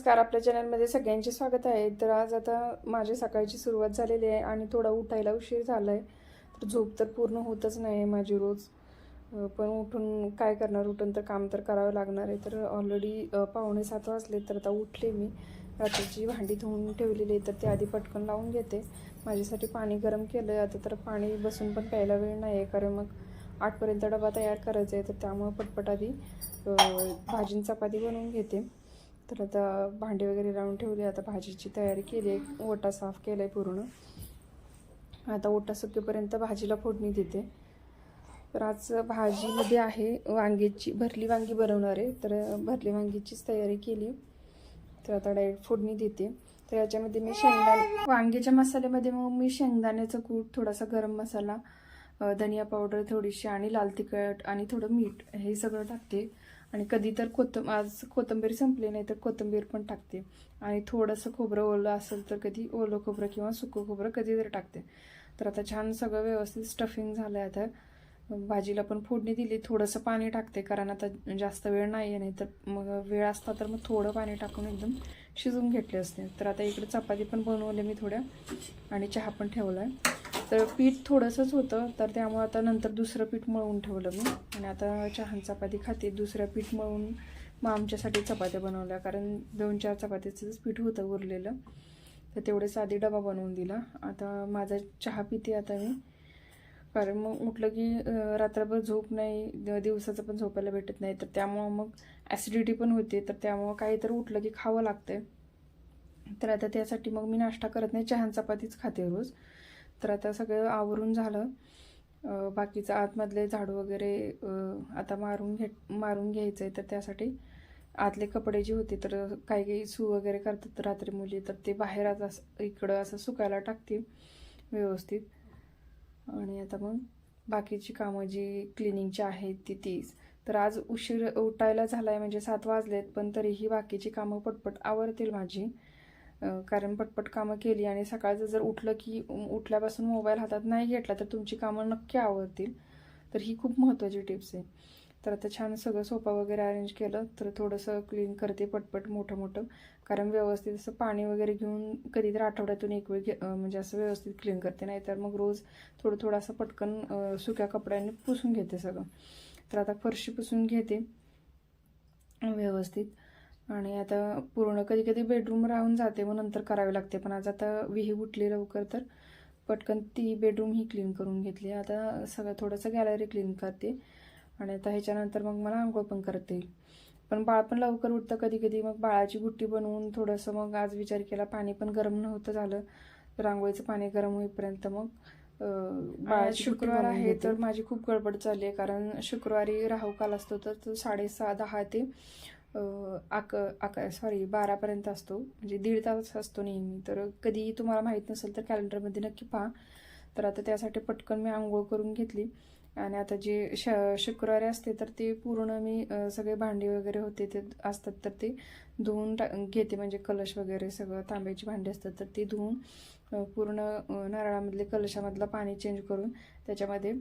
नमस्कार. आपल्या चॅनलमध्ये सगळ्यांचे स्वागत आहे. तर आज आता माझी सकाळची सुरुवात झालेली आहे आणि थोडा उठायला उशीर झाला आहे तर झोप तर पूर्ण होतच नाही आहे माझी रोज. पण उठून काय करणार? उठून तर काम तर करावं लागणार आहे. तर ऑलरेडी पावणे सात वाजले तर आता उठले मी. रात्रीची भांडी धुवून ठेवलेली आहे तर ते आधी पटकन लावून घेते. माझ्यासाठी पाणी गरम केलं आहे आता तर पाणी बसून पण प्यायला वेळ नाही आहे कारण मग आठपर्यंत डबा तयार करायचा आहे. तर त्यामुळं पटपट आधी अं, चपाती बनवून घेते. तर आता भांडी वगैरे लावून ठेवली आता भाजीची तयारी केली आहे ओटा साफ केला आहे पूर्ण. आता ओटा सुकेपर्यंत भाजीला फोडणी देते. तर आज भाजीमध्ये आहे वांग्याची भरली वांगी बनवणार आहे. तर भरली वांगीचीच तयारी केली. तर आता डायरेक्ट फोडणी देते. तर याच्यामध्ये मी शेंगदाणे वांग्याच्या मसाल्यामध्ये मग मी शेंगदाण्याचं कूट थोडासा गरम मसाला धनिया पावडर थोडीशी आणि लाल तिखट आणि थोडं मीठ हे सगळं टाकते. आणि कधी तर कोथं आज कोथंबीर संपली नाही तर कोथिंबीर पण टाकते. आणि थोडंसं खोबरं ओलं असेल तर कधी ओलं खोबरं किंवा सुकं खोबरं कधी तरी टाकते. तर आता छान सगळं व्यवस्थित स्टफिंग झालं आहे आता. भाजीला पण फोडणी दिली थोडंसं पाणी टाकते कारण आता जास्त वेळ नाही आहे नाही तर मग वेळ असता तर मग थोडं पाणी टाकून एकदम शिजून घेतले असते. तर आता इकडे चपाती पण बनवले मी थोड्या आणि चहा पण ठेवला आहे तर पीठ थोडंसंच होतं तर त्यामुळे आता नंतर दुसरं पीठ मळून ठेवलं मी. आणि आता चहा चपाती खाते. दुसरं पीठ मळून मग आमच्यासाठी चपात्या बनवल्या कारण दोन चार चपातीचंच पीठ होतं उरलेलं. तर तेवढेच आधी डबा बनवून दिला. आता माझा चहा पिते आता मी. कारण मग उठलं की रात्रभर झोप नाही द- दिवसाचं पण झोपायला भेटत नाही. तर त्यामुळं मग ॲसिडिटी पण होते. तर त्यामुळं काहीतरी उठलं की खावं लागतं तर आता त्यासाठी मग मी नाश्ता करत नाही. चहा चपातीच खाते रोज. तर आता सगळं आवरून झालं. बाकीचं आतमधले झाडू वगैरे आता मारून घे मारून घ्यायचं आहे तर त्यासाठी आतले कपडे जे होते तर काही काही सू वगैरे करतात रात्री मुली तर ते बाहेर आता असं इकडं असं सुकायला टाकते व्यवस्थित. आणि आता मग बाकीची कामं जी क्लिनिंगची आहेत ती तीच. तर आज उशीर उठायला झाला आहे म्हणजे सात वाजलेत पण तरीही बाकीची कामं पटपट आवरतील माझी. कारण पटपट कामं केली आणि सकाळचं जर उठलं की उठल्यापासून मोबाईल हातात नाही घेतला तर तुमची कामं नक्की आवडतील तर ही खूप महत्त्वाची टिप्स आहे. तर आता छान सगळं सोफा वगैरे अरेंज केलं तर थोडंसं क्लीन करते पटपट मोठं मोठं कारण व्यवस्थित असं पाणी वगैरे घेऊन कधीतरी आठवड्यातून एक वेळ घे म्हणजे असं व्यवस्थित क्लीन करते. नाहीतर मग रोज थोडं थोडं असं पटकन सुक्या कपड्यांनी पुसून घेते सगळं. तर आता फरशी पुसून घेते व्यवस्थित. आणि आता पूर्ण कधी कधी बेडरूम राहून जाते मग नंतर करावे लागते. पण आज आता विही उठली लवकर तर पटकन ती बेडरूम ही क्लीन करून घेतली. आता सगळं थोडंसं गॅलरी क्लीन करते. आणि आता ह्याच्यानंतर मग मला आंघोळ पण करता पण बाळ पण लवकर उठतं कधी कधी. मग बाळाची गुट्टी बनवून थोडंसं मग आज विचार केला पाणी पण गरम नव्हतं झालं. तर आंघोळीचं पाणी गरम होईपर्यंत मग अं, बाळाची शुक्रवार आहे तर माझी खूप गडबड चालली आहे. कारण शुक्रवारी राहू काल असतो तर तो साडेसहा दहा ते आक अक अक सॉरी बारापर्यंत असतो. म्हणजे दीड तास असतो नेहमी. तर कधी तुम्हाला माहीत नसेल तर कॅलेंडरमध्ये नक्की पहा. तर आता त्यासाठी पटकन मी आंघोळ करून घेतली. आणि आता जे श शुक्रवारी असते तर ते पूर्ण मी सगळे भांडी वगैरे होते ते असतात तर ते धुवून टा घेते. म्हणजे कलश वगैरे सगळं तांब्याची भांडी असतात तर ती धुवून पूर्ण नारळामधले कलशामधलं पाणी चेंज करून त्याच्यामध्ये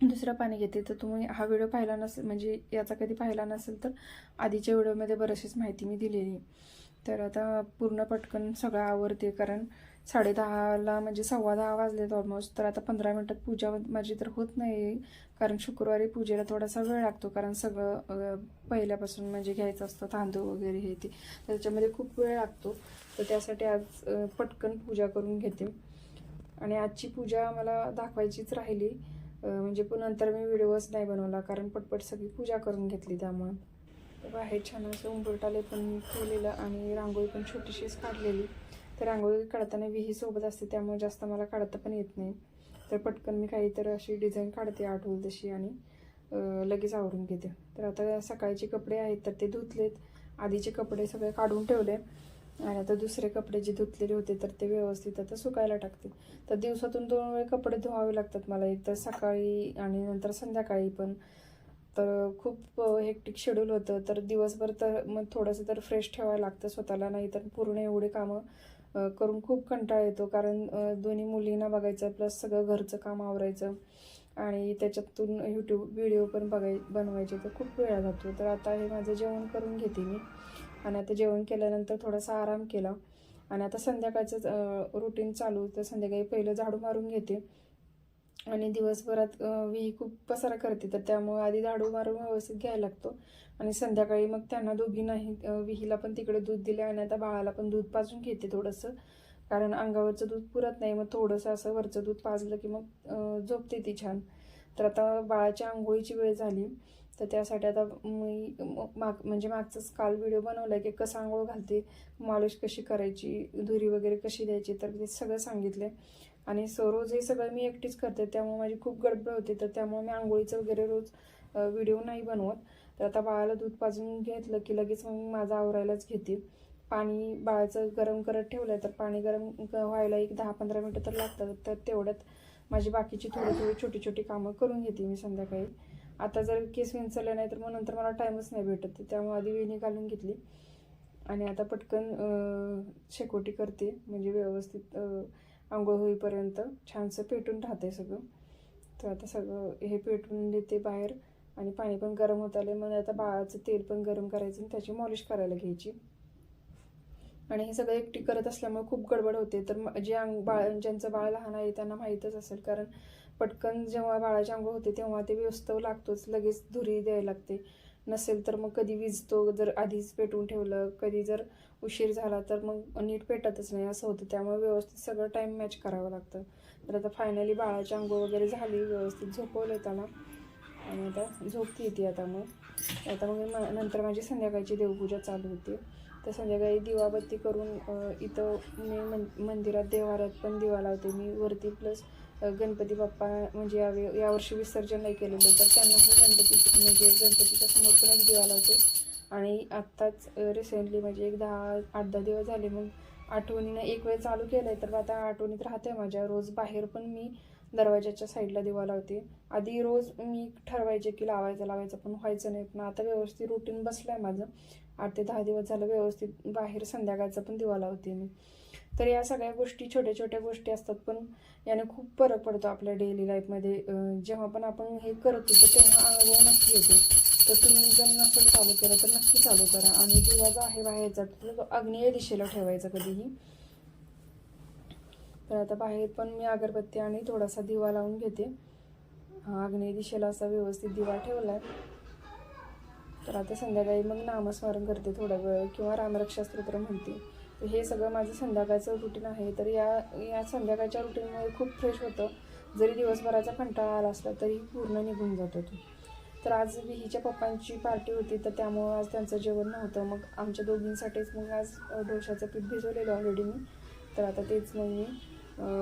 दुसरं पाणी घेते. तर तुम्ही हा व्हिडिओ पाहिला नसेल म्हणजे याचा कधी पाहिला नसेल तर आधीच्या व्हिडिओमध्ये बरीचशीच माहिती मी दिलेली. तर आता पूर्ण पटकन सगळं आवरते कारण साडेदहाला म्हणजे सव्वा दहा वाजलेत ऑलमोस्ट तर आता पंधरा मिनटात पूजा माझी तर होत नाही कारण शुक्रवारी पूजेला थोडासा वेळ लागतो कारण सगळं पहिल्यापासून म्हणजे घ्यायचं असतं तांदूळ वगैरे हे ते. त्याच्यामध्ये खूप वेळ लागतो. तर त्यासाठी आज पटकन पूजा करून घेते. आणि आजची पूजा मला दाखवायचीच राहिली. म्हणजे पण नंतर मी व्हिडिओच नाही बनवला कारण पटपट सगळी पूजा करून घेतली त्यामुळं. बाहेर छान असं उंबरटाले पण ठेवलेलं आणि रांगोळी पण छोटीशीच काढलेली. तर रांगोळी काढताना विही सोबत असते त्यामुळे जास्त मला काढता पण येत नाही. तर पटकन मी काहीतरी अशी डिझाईन काढते आठवल तशी आणि लगेच आवरून घेते. तर आता सकाळचे कपडे आहेत तर ते धुतलेत. आधीचे कपडे सगळे काढून ठेवले. आणि आता दुसरे कपडे जे धुतलेले होते तर ते व्यवस्थित आता सुकायला टाकते. तर दिवसातून दोन वेळ कपडे धुवावे लागतात मला. एक तर सकाळी आणि नंतर संध्याकाळी पण. तर खूप हेक्टिक शेड्यूल होतं. तर दिवसभर तर मग थोडंसं तर फ्रेश ठेवायला लागतं स्वतःला. नाही तर पूर्ण एवढे कामं करून खूप कंटाळा येतो. कारण दोन्ही मुलींना बघायचं प्लस सगळं घरचं काम आवरायचं. आणि त्याच्यातून यूट्यूब व्हिडिओ पण बघाय बनवायचे. तर खूप वेळा जातो. तर आता हे माझं जेवण करून घेते मी. आणि आता जेवण केल्यानंतर थोडासा आराम केला. आणि आता संध्याकाळचं रुटीन चालू. तर संध्याकाळी पहिलं झाडू मारून घेते. आणि दिवसभरात विही खूप पसारा करते. तर त्यामुळे आधी झाडू मारून व्यवस्थित घ्यायला लागतो. आणि संध्याकाळी मग त्यांना दोघींनाही नाही विहीला पण तिकडे दूध दिले आणि आता बाळाला पण दूध पाजून घेते थोडंसं. कारण अंगावरचं दूध पुरत नाही. मग थोडंसं असं वरचं दूध पाजलं की मग झोपते ती छान. तर आता बाळाच्या आंघोळीची वेळ झाली. तर त्यासाठी आता मी माग म्हणजे मागचाच काल व्हिडिओ बनवला की कसं आंघोळ घालते मालिश कशी करायची धुरी वगैरे कशी द्यायची तर ते सगळं सांगितलं. आणि सो रोज हे सगळं मी एकटीच करते त्यामुळे माझी खूप गडबड होते. तर त्यामुळे मी आंघोळीचं वगैरे रोज व्हिडिओ नाही बनवत. तर आता बाळाला दूध पाजून घेतलं की लगेच मग माझं आवरायलाच घेते. पाणी बाळाचं गरम करत ठेवलं तर पाणी गरम व्हायला एक दहा पंधरा मिनटं तर लागतात. तर तेवढ्यात माझी बाकीची थोडी थोडी छोटी छोटी कामं करून घेते मी संध्याकाळी. आता जर केस विंचरले नाही तर मग नंतर मला टाईमच नाही भेटत. त्यामुळे आधी वेणी घालून घेतली. आणि आता पटकन शेकोटी करते. म्हणजे व्यवस्थित आंघोळ होईपर्यंत छानसं पेटून राहते सगळं. तर आता सगळं हे पेटून देते बाहेर. आणि पाणी पण गरम होत आले मग आता बाळाचं तेल पण गरम करायचं आणि त्याची मॉलिश करायला घ्यायची. आणि हे सगळं एकटी करत असल्यामुळे खूप गडबड होते. तर म- जे अंग बाळ ज्यांचं बाळ लहान आहे त्यांना माहीतच असेल. कारण पटकन जेव्हा बाळाची आंघोळ होते तेव्हा ते व्यवस्थ लागतोच लगेच धुरी द्यायला लागते. नसेल तर मग कधी विजतो जर आधीच पेटवून ठेवलं कधी जर उशीर झाला तर मग नीट पेटतच नाही असं होतं. त्यामुळे व्यवस्थित सगळं टाईम मॅच करावं लागतं. तर आता फायनली बाळाची आंघोळ वगैरे झाली व्यवस्थित झोपवलं त्याला. आणि आता झोपती येते आता मग. आता मग म- नंतर माझी संध्याकाळची देवपूजा चालू होती. तर संध्याकाळी दिवाबत्ती करून इथं मी मन मंदिरात देवाऱ्यात पण दिवा लावते मी. वरती प्लस गणपती बाप्पा म्हणजे यावे यावर्षी विसर्जन नाही केलेलं तर त्यांनाही गणपती म्हणजे गणपतीच्या समोर पण एक दिवा लावते. आणि आत्ताच रिसेंटली म्हणजे एक दहा आठ दहा दिवस झाले मग आठवणीनं एक वेळ चालू केलं आहे तर आता आठवणीत राहते माझ्या. रोज बाहेर पण मी दरवाजाच्या साईडला दिवा लावते. आधी रोज मी ठरवायचे की लावायचं लावायचं पण व्हायचं नाही. पण आता व्यवस्थित रुटीन बसलं आहे माझं. आठ ते दहा दिवस झालं व्यवस्थित बाहेर संध्याकाळचा पण दिवा लावते मी. तर या सगळ्या गोष्टी छोट्या छोट्या गोष्टी असतात. पण याने खूप फरक पडतो आपल्या डेली लाईफमध्ये जेव्हा पण आपण हे करतो तर तेव्हा अनुभव नक्की येतो. तर तुम्ही जर नसेल चालू केलं तर नक्की चालू करा. आणि दिवा जो आहे बाहेरचा तर तो आग्नेय दिशेला ठेवायचा कधीही. तर आता बाहेर पण मी अगरबत्ती आणि थोडासा दिवा लावून घेते. हा आग्नेय दिशेला असा व्यवस्थित दिवा ठेवला आहे तर आता संध्याकाळी मग नामस्मरण करते थोडा वेळ किंवा रामरक्षा स्तोत्र म्हणते. हे सगळं माझं संध्याकाळचं रुटीन आहे. तर या या संध्याकाळच्या रुटीनमुळे खूप फ्रेश होतं. जरी दिवसभराचा कंटाळा आला असला तरी पूर्ण निघून जातो तो. तर आज विहीच्या पप्पांची पार्टी होती तर त्यामुळं आज त्यांचं जेवण नव्हतं. मग आमच्या दोघींसाठीच मग आज डोशाचं पीठ भिजवलेलं ऑलरेडी मी. तर आता तेच मग मी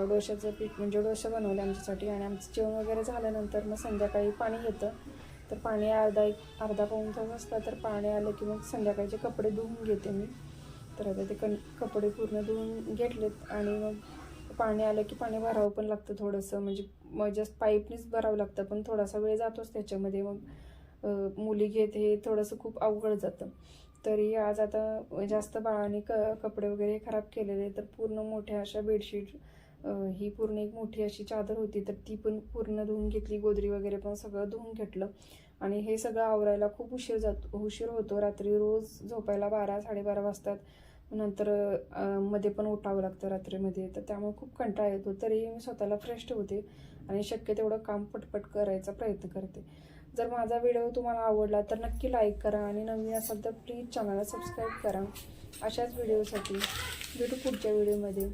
डोशाचं पीठ म्हणजे डोसा बनवले आमच्यासाठी. आणि आमचं जेवण वगैरे झाल्यानंतर मग संध्याकाळी पाणी येतं. तर पाणी अर्धा एक अर्धा पाऊण तास असतं तर पाणी आलं की मग संध्याकाळचे कपडे धुवून घेते मी. तर आता ते कण कपडे पूर्ण धुवून घेतलेत आणि मग पाणी आलं की पाणी भरावं पण लागतं थोडंसं. म्हणजे मग जस्ट पाईपनीच भरावं लागतं पण थोडासा वेळ जातोच त्याच्यामध्ये. मग मुली घेत हे थोडंसं खूप अवघड जातं. तरी आज आता जास्त बाळाने क कपडे वगैरे खराब केलेले तर पूर्ण मोठ्या अशा बेडशीट ही पूर्ण एक मोठी अशी चादर होती तर ती पण पूर्ण धुवून घेतली गोदरी वगैरे पण सगळं धुवून घेतलं. आणि हे सगळं आवरायला खूप उशीर जात उशीर होतो. रात्री रोज झोपायला बारा साडेबारा वाजतात. नंतर मध्ये पण उठावं लागतं रात्रीमध्ये. तर त्यामुळे खूप कंटाळा येतो. तरीही मी स्वतःला फ्रेश ठेवते आणि शक्य तेवढं काम पटपट करायचा प्रयत्न करते. जर माझा व्हिडिओ तुम्हाला आवडला तर नक्की लाईक करा आणि नवीन असाल तर प्लीज चॅनलला सबस्क्राईब करा. अशाच व्हिडिओसाठी भेटू पुढच्या व्हिडिओमध्ये